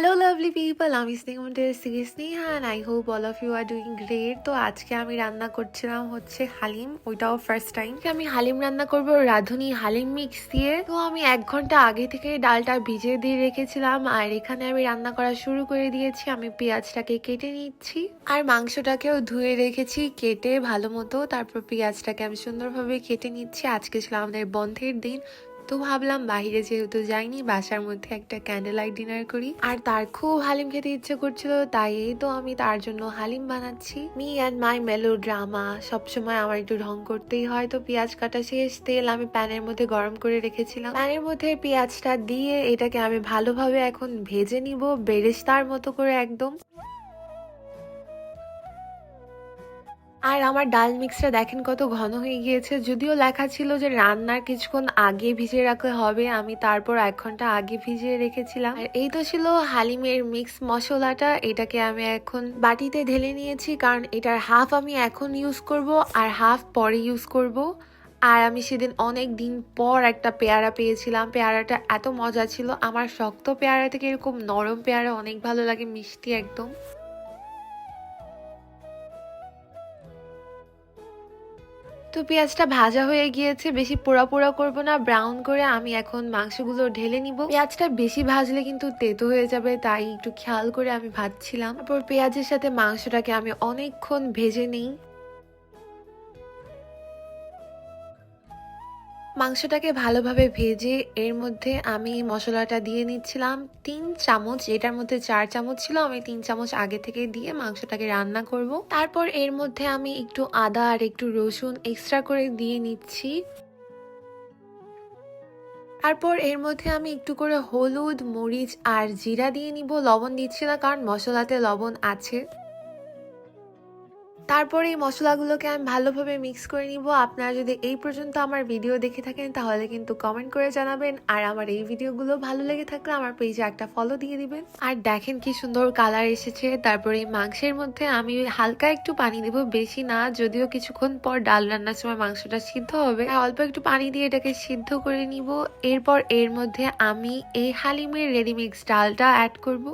Hello lovely people আমি স্নেহমন্টের সিগে Sneha I hope all of you are doing great তো আজকে আমি রান্না করছিলাম হচ্ছে হালিম, ওইটাও ফার্স্ট টাইম আমি হালিম রান্না করব রাঁধুনি হালিম মিক্স দিয়ে। তো আমি এক ঘণ্টা আগে থেকে ডালটা ভিজে দিয়ে রেখেছিলাম আর এখানে আমি রান্না করা শুরু করে দিয়েছি। আমি পেঁয়াজটাকে কেটে নিচ্ছি আর মাংসটাকেও ধুয়ে রেখেছি কেটে ভালো মতো তারপর পেঁয়াজটাকে আমি সুন্দরভাবে কেটে নিচ্ছি। আজকে ছিল আমাদের বন্ধের দিন। তো ভাবলাম বাইরে যেহেতু যাইনি, বাসার মধ্যে একটা ক্যান্ডেল লাইট ডিনার করি। আর তার খুব হালিম খেতে ইচ্ছে করছিল, তাই এই তো আমি তার জন্য হালিম বানাচ্ছি। মি অ্যান্ড মাই মেলো ড্রামা সবসময় আমার একটু ঢং করতেই হয়। তো পেঁয়াজ কাটা শেষ, তেল আমি প্যানের মধ্যে গরম করে রেখেছিলাম। প্যানের মধ্যে পেঁয়াজটা দিয়ে এটাকে আমি ভালোভাবে এখন ভেজে নিব, বেরেস্তার মতো করে একদম। আর আমার ডাল মিক্সটা দেখেন কত ঘন হয়ে গিয়েছে। যদিও লেখা ছিল যে রান্নার কিছুক্ষণ আগে ভিজিয়ে রাখতে হবে, আমি তারপর এক ঘণ্টা আগে ভিজিয়ে রেখেছিলাম। আর এই তো ছিল হালিমের মিক্স মশলাটা, এটাকে আমি এখন বাটিতে ঢেলে নিয়েছি, কারণ এটার হাফ আমি এখন ইউজ করব আর হাফ পরে ইউজ করব। আর আমি সেদিন অনেক দিন পর একটা পেয়ারা পেয়েছিলাম। পেয়ারাটা এত মজা ছিল, আমার শক্ত পেয়ারা থেকে এরকম নরম পেয়ারা অনেক ভালো লাগে, মিষ্টি একদম। তো পেঁয়াজটা ভাজা হয়ে গিয়েছে, বেশি পোড়া পোড়া করব না ব্রাউন করে আমি এখন মাংসগুলো ঢেলে নিব। পেঁয়াজটা বেশি ভাজলে কিন্তু তেতো হয়ে যাবে, তাই একটু খেয়াল করে আমি ভাজছিলাম। তারপর পেঁয়াজের সাথে মাংসটাকে আমি অনেকক্ষণ ভেজে নিই। মাংসটাকে ভালোভাবে ভেজে এর মধ্যে আমি মশলাটা দিয়ে নিচ্ছিলাম। তিন চামচ, এটার মধ্যে চার চামচ ছিল, আমি তিন চামচ আগে থেকে দিয়ে মাংসটাকে রান্না করব। তারপর এর মধ্যে আমি একটু আদা আর একটু রসুন এক্সট্রা করে দিয়ে নিচ্ছি। তারপর এর মধ্যে আমি একটু করে হলুদ, মরিচ আর জিরা দিয়ে নিব। লবণ দিচ্ছি না কারণ মশলাতে লবণ আছে। তারপরে এই মশলাগুলোকে আমি ভালোভাবে মিক্স করে নিব। আপনারা যদি এই পর্যন্ত আমার ভিডিও দেখে থাকেন, তাহলে কিন্তু কমেন্ট করে জানাবেন। আর আমার এই ভিডিওগুলো ভালো লেগে থাকলে আমার পেজে একটা ফলো দিয়ে দিবেন। আর দেখেন কি সুন্দর কালার এসেছে। তারপরে এই মাংসের মধ্যে আমি হালকা একটু পানি দেব, বেশি না। যদিও কিছুক্ষণ পর ডাল রান্নার সময় মাংসটা সিদ্ধ হবে। অল্প একটু পানি দিয়ে এটাকে সিদ্ধ করে নিব। এরপর এর মধ্যে আমি এই হালিমের রেডিমিক্স ডালটা অ্যাড করব।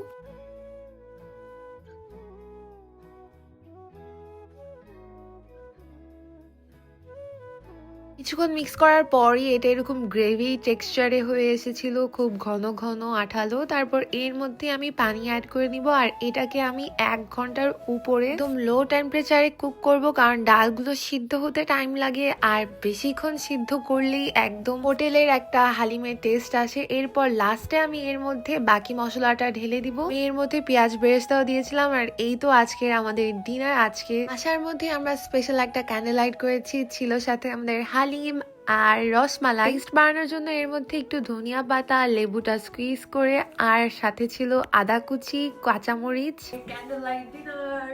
কিছুক্ষণ মিক্স করার পরই এটা এরকম গ্রেভি টেক্সচারে হয়ে এসেছিল, খুব ঘন ঘন, আঠালো। তারপর এর মধ্যে আমি পানি অ্যাড করে নিব আর এটাকে আমি এক ঘণ্টার উপরে একদম লো টেম্পারেচারে কুক করব কারণ ডালগুলো সিদ্ধ হতে টাইম লাগে আর বেশিক্ষণ সিদ্ধ করলেই একদম হোটেলের একটা হালিমের টেস্ট আসে। এরপর লাস্টে আমি এর মধ্যে বাকি মশলাটা ঢেলে দিব। এর মধ্যে পেঁয়াজ বেরেস্তাও দিয়েছিলাম আর এই তো আজকের আমাদের ডিনার আজকে আসার মধ্যে আমরা স্পেশাল একটা ক্যান্ডেল লাইট করেছি, ছিল সাথে আমাদের হালিম আর রসমালাই টেস্ট বানানোর জন্য এর মধ্যে একটু ধনিয়া পাতা লেবুটা স্কুইজ করে আর সাথে ছিল আদা কুচি কাঁচামরিচ। ক্যান্ডেল লাইট ডিনার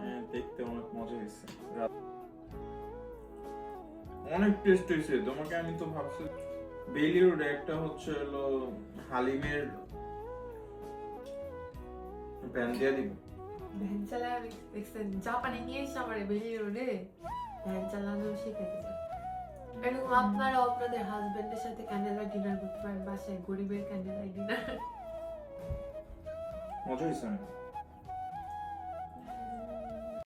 হ্যাঁ, দেখতে অনেক মজা হয়েছে। অনেক টেস্ট হয়েছে তোমাকে আমি তো ভাবছি বেলি রোড একটা হচ্ছে হলো হালিমের প্যান দিয়ে দিব। ভ্যান চালায় আমি দেখছেন জাপানে নিয়ে এসে আমার বেরিয়ে রোডে ভ্যান চালানো শিখেছে এরকম আপনারা আপনাদের হাজবেন্ডের সাথে ক্যান্ডেল ডিনার করতে পারেন বাসায় গরিবের ক্যান্ডেল ডিনার মজা হয়েছে অনেক